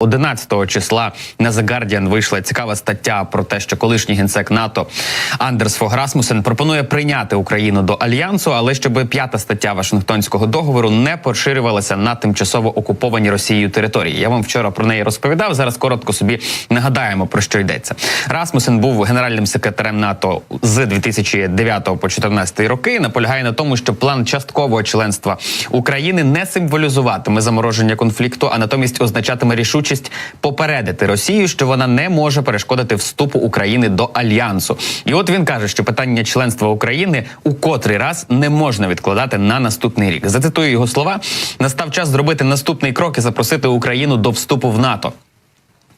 11 числа на The Guardian вийшла цікава стаття про те, що колишній генсек НАТО Андерс Фог Расмусен пропонує прийняти Україну до альянсу, але щоб п'ята стаття Вашингтонського договору не поширювалася на тимчасово окуповані Росією території. Я вам вчора про неї розповідав. Зараз коротко собі нагадаємо про що йдеться. Расмусен був генеральним секретарем НАТО з 2009 по 2014 роки. Наполягає на тому, що план часткового членства України не символізуватиме замороження конфлікту, а натомість означатиме рішучість попередити Росію, що вона не може перешкодити вступу України до альянсу. І от він каже, що питання членства України у котрий раз не можна відкладати на наступний рік. Зацитую його слова: настав час зробити наступний крок і запросити Україну до вступу в НАТО.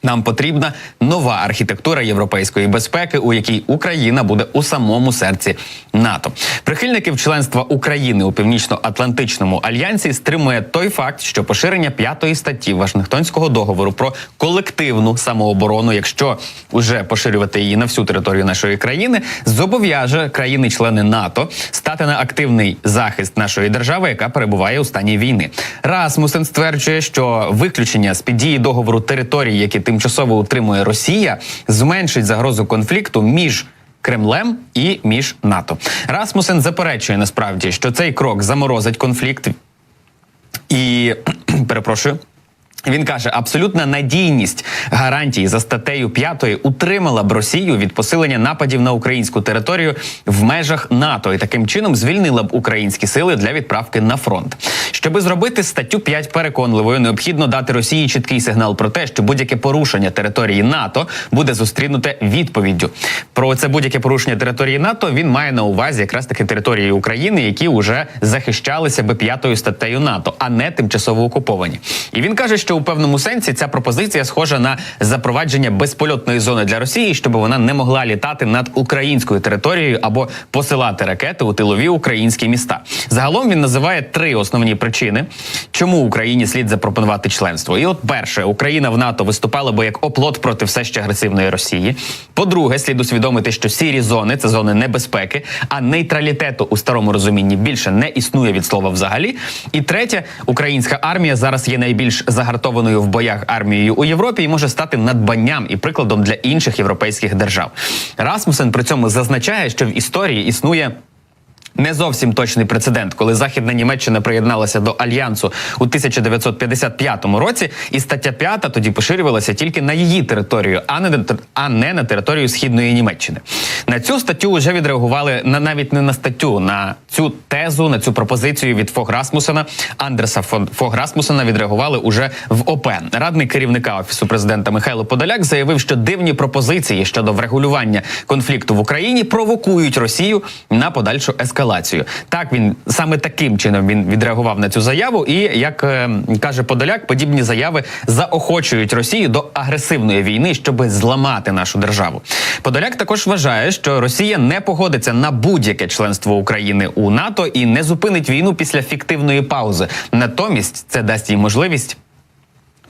Нам потрібна нова архітектура європейської безпеки, у якій Україна буде у самому серці НАТО. Прихильників членства України у північно-атлантичному альянсі стримує той факт, що поширення п'ятої статті Вашингтонського договору про колективну самооборону, якщо вже поширювати її на всю територію нашої країни, зобов'яже країни-члени НАТО стати на активний захист нашої держави, яка перебуває у стані війни. Расмусен стверджує, що виключення з під дії договору територій, які тимчасово утримує Росія, зменшить загрозу конфлікту між. Кремлем і між НАТО Расмусен заперечує насправді, що цей крок заморозить конфлікт і перепрошую. Він каже, абсолютна надійність гарантій за статтею 5 утримала б Росію від посилення нападів на українську територію в межах НАТО і таким чином звільнила б українські сили для відправки на фронт. Щоби зробити статтю 5 переконливою, необхідно дати Росії чіткий сигнал про те, що будь-яке порушення території НАТО буде зустрінуте відповіддю. Про це будь-яке порушення території НАТО він має на увазі якраз таки території України, які вже захищалися би п'ятою статтею НАТО, а не тимчасово окуповані. І він каже, що у певному сенсі ця пропозиція схожа на запровадження безпольотної зони для Росії, щоб вона не могла літати над українською територією або посилати ракети у тилові українські міста. Загалом він називає три основні причини, чому Україні слід запропонувати членство. І от перше, Україна в НАТО виступала би як оплот проти все ще агресивної Росії. По-друге, слід усвідомити, що сірі зони це зони небезпеки, а нейтралітету у старому розумінні більше не існує від слова взагалі. І третє, українська армія зараз є найбільш загартованою в боях армією у Європі і може стати надбанням і прикладом для інших європейських держав. Расмусен при цьому зазначає, що в історії існує. Не зовсім точний прецедент, коли Західна Німеччина приєдналася до альянсу у 1955 році, і стаття 5 тоді поширювалася тільки на її територію, а не а не на територію східної Німеччини. На цю статтю вже відреагували на навіть не на статтю, на цю тезу, на цю пропозицію від Фог Расмусена Андреса Фог Расмусена відреагували уже в ОП. Радник керівника офісу президента Михайло Подоляк заявив, що дивні пропозиції щодо врегулювання конфлікту в Україні провокують Росію на подальшу ескалацію. Так він саме таким чином він відреагував на цю заяву. І як е, каже Подоляк, подібні заяви заохочують Росію до агресивної війни, щоб зламати нашу державу. Подоляк також вважає, що Росія не погодиться на будь-яке членство України у НАТО і не зупинить війну після фіктивної паузи. Натомість це дасть їй можливість.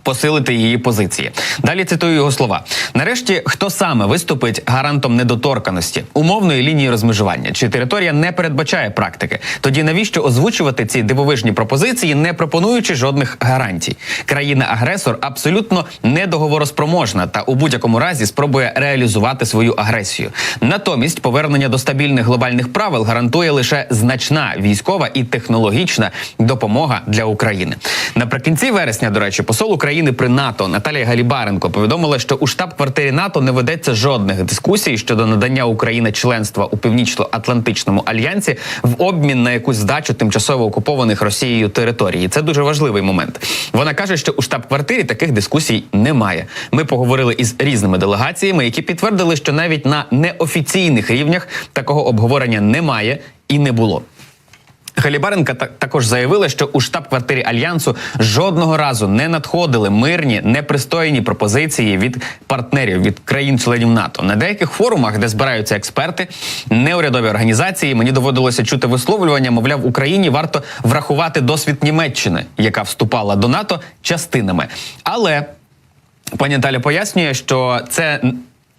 Посилити її позиції. Далі цитую його слова. Нарешті, хто саме виступить гарантом недоторканості, умовної лінії розмежування, чи територія не передбачає практики? Тоді навіщо озвучувати ці дивовижні пропозиції, не пропонуючи жодних гарантій? Країна-агресор абсолютно недоговороспроможна та у будь-якому разі спробує реалізувати свою агресію. Натомість повернення до стабільних глобальних правил гарантує лише значна військова і технологічна допомога для України. Наприкінці вересня, до речі, посол України при НАТО Наталія Галібаренко повідомила, що у штаб-квартирі НАТО не ведеться жодних дискусій щодо надання України членства у північно-атлантичному альянсі в обмін на якусь здачу тимчасово окупованих Росією території. Це дуже важливий момент. Вона каже, що у штаб-квартирі таких дискусій немає. Ми поговорили із різними делегаціями, які підтвердили, що навіть на неофіційних рівнях такого обговорення немає і не було. Халібаренка також заявила, що у штаб-квартирі альянсу жодного разу не надходили мирні, непристойні пропозиції від партнерів від країн-членів НАТО. На деяких форумах, де збираються експерти, неурядові організації, мені доводилося чути висловлювання. Мовляв, Україні варто врахувати досвід Німеччини, яка вступала до НАТО частинами. Але пані Наталя пояснює, що це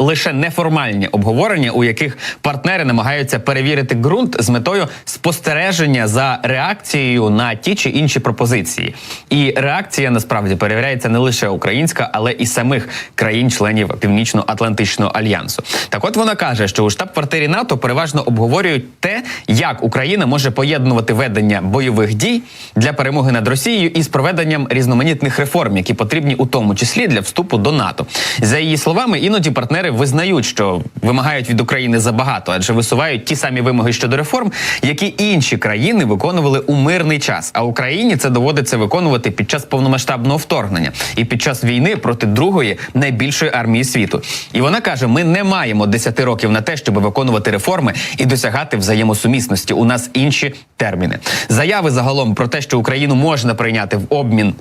лише неформальні обговорення, у яких партнери намагаються перевірити ґрунт з метою спостереження за реакцією на ті чи інші пропозиції. І реакція насправді перевіряється не лише українська, але і самих країн-членів Північно-Атлантичного альянсу. Так, от вона каже, що у штаб-квартирі НАТО переважно обговорюють те, як Україна може поєднувати ведення бойових дій для перемоги над Росією із проведенням різноманітних реформ, які потрібні у тому числі для вступу до НАТО. За її словами, іноді партнери визнають, що вимагають від України забагато, адже висувають ті самі вимоги щодо реформ, які інші країни виконували у мирний час. А Україні це доводиться виконувати під час повномасштабного вторгнення і під час війни проти другої найбільшої армії світу. І вона каже: ми не маємо 10 років на те, щоб виконувати реформи і досягати взаємосумісності. У нас інші терміни. Заяви загалом про те, що Україну можна прийняти в обмін.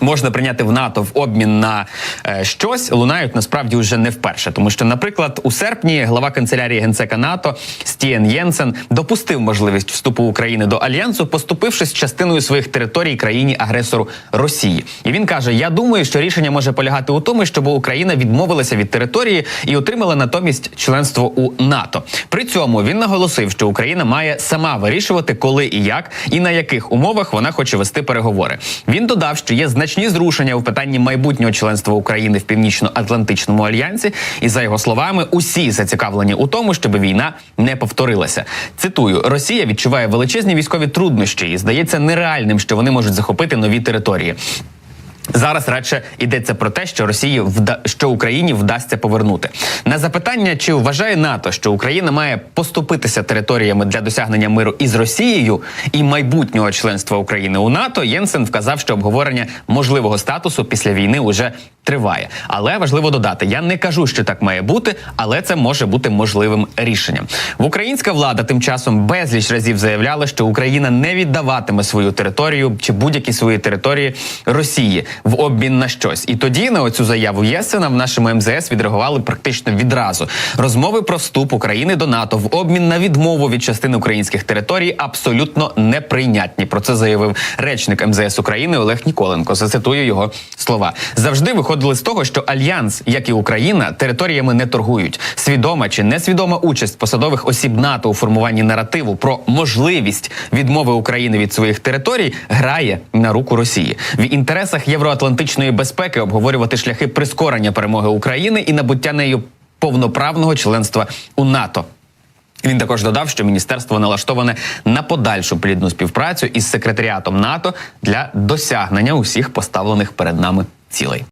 Можна прийняти в НАТО в обмін на е, щось, лунають насправді вже не вперше. Тому що, наприклад, у серпні глава канцелярії генсека НАТО Стієн Єнсен допустив можливість вступу України до альянсу, поступившись частиною своїх територій країні агресору Росії. І він каже: Я думаю, що рішення може полягати у тому, щоб Україна відмовилася від території і отримала натомість членство у НАТО. При цьому він наголосив, що Україна має сама вирішувати, коли і як, і на яких умовах вона хоче вести переговори. Він додав, що є значні зрушення в питанні майбутнього членства України в північно-атлантичному альянсі, і за його словами, усі зацікавлені у тому, щоб війна не повторилася. Цитую: Росія відчуває величезні військові труднощі, і здається нереальним, що вони можуть захопити нові території. Зараз радше йдеться про те, що Росії вда що Україні вдасться повернути на запитання, чи вважає НАТО, що Україна має поступитися територіями для досягнення миру із Росією і майбутнього членства України у НАТО. Єнсен вказав, що обговорення можливого статусу після війни уже триває. Але важливо додати: я не кажу, що так має бути, але це може бути можливим рішенням. Українська влада тим часом безліч разів заявляла, що Україна не віддаватиме свою територію чи будь-які свої території Росії в обмін на щось. І тоді на оцю заяву Єсена в нашому МЗС відреагували практично відразу. Розмови про вступ України до НАТО в обмін на відмову від частини українських територій абсолютно неприйнятні. Про це заявив речник МЗС України Олег Ніколенко. Зацитую його слова. Завжди виходили з того, що альянс, як і Україна, територіями не торгують. Свідома чи несвідома участь посадових осіб НАТО у формуванні наративу про можливість відмови України від своїх територій грає на руку Росії в інтересах євроатлантичної безпеки обговорювати шляхи прискорення перемоги України і набуття нею повноправного членства у НАТО. Він також додав, що міністерство налаштоване на подальшу плідну співпрацю із секретаріатом НАТО для досягнення усіх поставлених перед нами цілей.